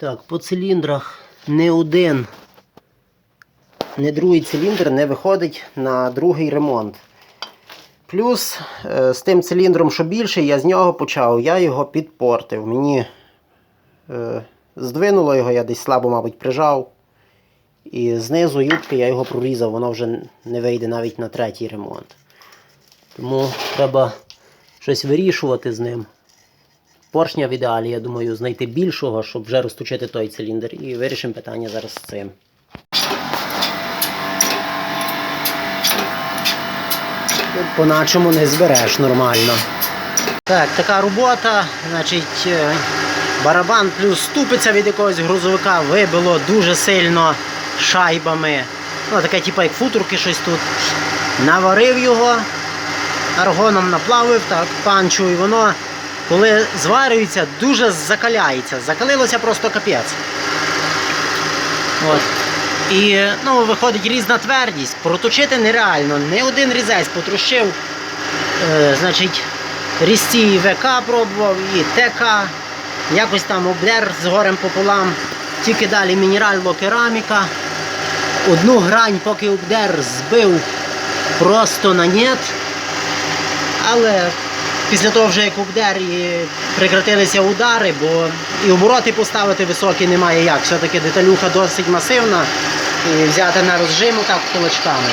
Так, по циліндрах не один, не другий циліндр не виходить на другий ремонт. Плюс е, з тим циліндром, що більше, я з нього почав, я його підпортив. Мені е, здвинуло його, я десь слабо, мабуть, прижав. І знизу юбки я його прорізав, воно вже не вийде навіть на третій ремонт. Тому треба щось вирішувати з ним. Поршня в ідеалі, я думаю, знайти більшого, щоб вже розточити той циліндр. І вирішимо питання зараз з цим. По-начому не збереш нормально. Так, така робота. Значить, е, барабан плюс ступиця від якогось грузовика вибило дуже сильно шайбами. Ну, таке, типу, як футурки щось тут. Наварив його, аргоном наплавив, так, панчу, і воно, коли зварюється, дуже закаляється. Закалилося просто капець. От. І ну, виходить різна твердість. Проточити нереально. Не один різець потрощив. Е, значить, різці ВК пробував, і ТК. Якось там обдер з горем пополам. Тільки далі мінерально кераміка. Одну грань, поки обдер, збив просто на нет. Але після того вже як обдер і прекратилися удари, бо і обороти поставити високі немає як. Все-таки деталюха досить масивна. І взяти на розжиму так кулачками.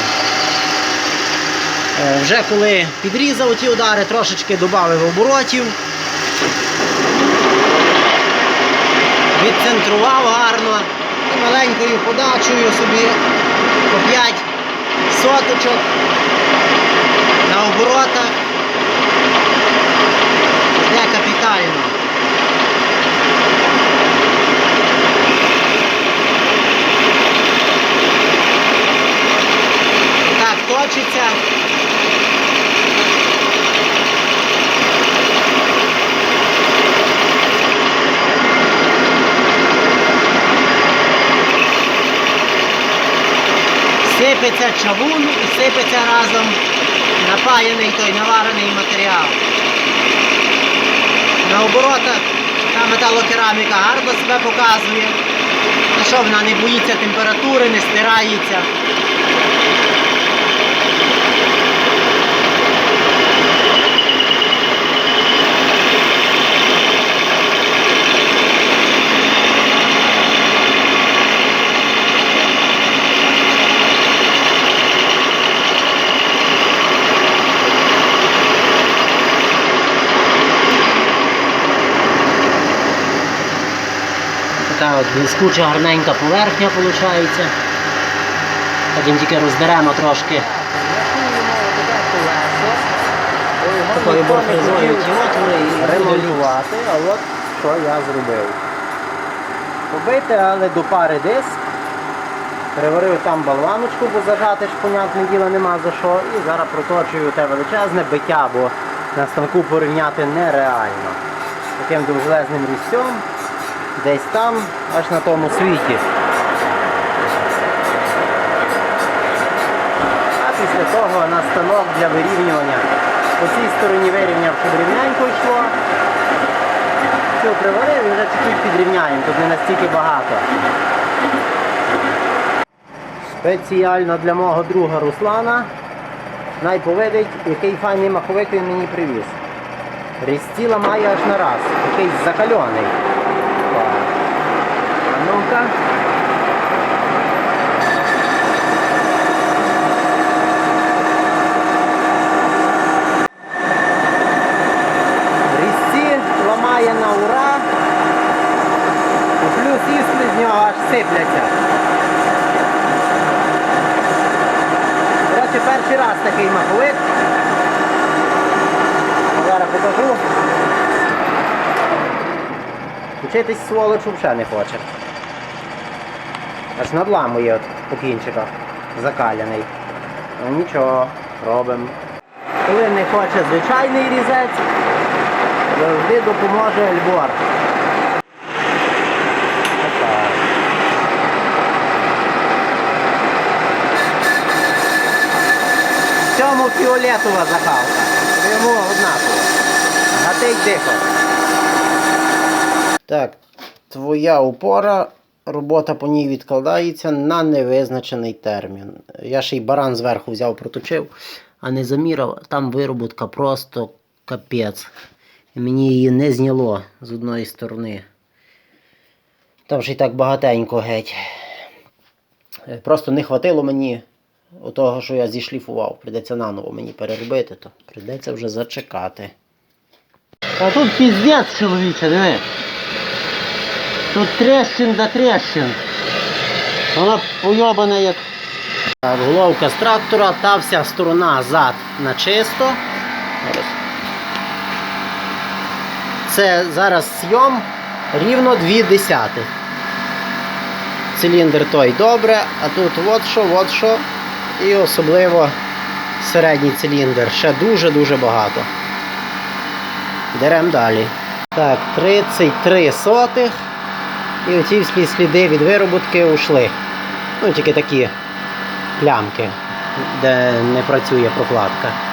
Е, Вже коли підрізав ті удари, трошечки додав оборотів. Відцентрував гарно і маленькою подачею собі по 5 соточок на оборотах. Точиться. Сипеться чавун і сипеться разом напаяний той наварений матеріал. На оборотах та металокераміка гарно себе показує. Ну що вона не боїться температури, не стирається. Така от блискуча гарненька поверхня виходить. Потім тільки розберемо трошки такою борфризою отвори ремонтувати, а от що я зробив. Побити, але до пари диск. Приварив там болваночку, бо зажати ж, понятне діло, нема за що. І зараз проточую те величезне биття, бо на станку порівняти нереально. Таким довжелезним різцем, десь там, аж на тому світі. А після того на станок для вирівнювання. По цій стороні вирівняв, щоб рівненько йшло. Все, приварив і вже чуть-чуть підрівняємо, тут не настільки багато. Спеціально для мого друга Руслана. Найповидить, який файний маховик він мені привіз. Різці ламає аж на раз. Якийсь закальоний. Так. А. Різці ламає на ура. Плюс іскри з нього аж сипляться. До перший раз такий маховик. Зараз покажу. Вчитись сволоч взагалі не хоче. Аж надламує от по кінчиках. Закаляний. Ну нічого, робимо. Коли не хоче звичайний різець, завжди допоможе ельбор. В цьому фіолетова закалка. Йому однаково. Гатить дико. Так, твоя опора, робота по ній відкладається на невизначений термін. Я ще й баран зверху взяв, проточив, а не заміряв. Там вироботка просто капець. Мені її не зняло з одної сторони. Там ще й так багатенько геть. Просто не хватило мені того, що я зішліфував. Придеться наново мені переробити, то придеться вже зачекати. А тут піздець, чоловіче, диви. Тут трещин да трещин. Вона пойобана як. Головка з трактора, та вся сторона зад на чисто. Це зараз сйом рівно 2 десятих. Циліндр той добре, а тут от що, от що. І особливо середній циліндр. Ще дуже-дуже багато. Дерем далі. Так, 33 сотих. І оці всі сліди від вироботки ушли. Ну, тільки такі плямки, де не працює прокладка.